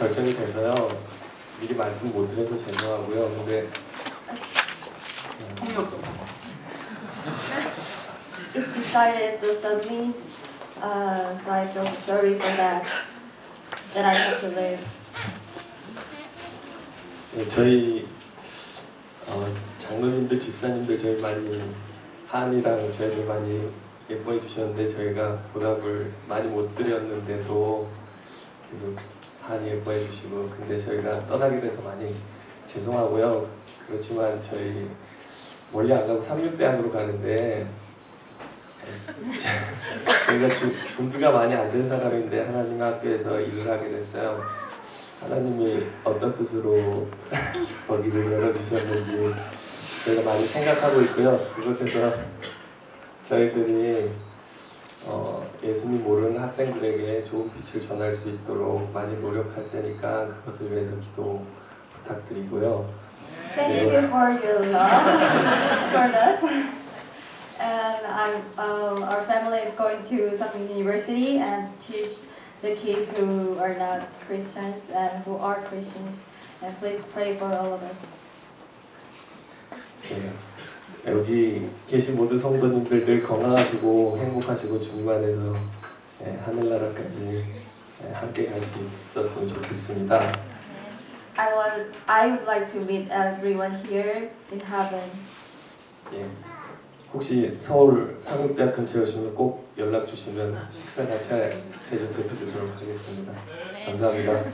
결정이 돼서요. 미리 말씀 못 드려서 죄송하고요. 근데 It's decided so suddenly, uh, so I feel sorry for that, that I have to leave. 네, 저희 어, 장로님들, 집사님들 저희 많이 한이랑 저희를 많이 예뻐해 주셨는데 저희가 보답을 많이 못 드렸는데도 계속 한이 예뻐해 주시고 근데 저희가 떠나게 돼서 많이 죄송하고요. 그렇지만 저희 멀리 안 가고 삼육대학으로 가는데 저희가 주- 준비가 많이 안 된 사람인데 하나님 학교에서 일을 하게 됐어요. 하나님이 어떤 뜻으로 거기를 열어주셨는지 저희가 많이 생각하고 있고요. 그곳에서 저희들이 어, 예수님 모르는 학생들에게 좋은 빛을 전할 수 있도록 많이 노력할 테니까 그것을 위해서 기도 부탁드리고요. Thank you for your love for us. And I'm, um, our family is going to some university and teach the kids who are not Christians and who are Christians. And please pray for all of us. 네. 여기 계신 모든 성도님들 늘 건강하시고 행복하시고 주님 안에서 네, 하늘나라까지 네, 함께 갈 수 있었으면 좋겠습니다. I would, I would like to meet everyone here in heaven. 예. 혹시 서울 상국대학 근처에 오시면 꼭 연락 주시면 식사 같이 해서 드리도록 하겠습니다. 감사합니다.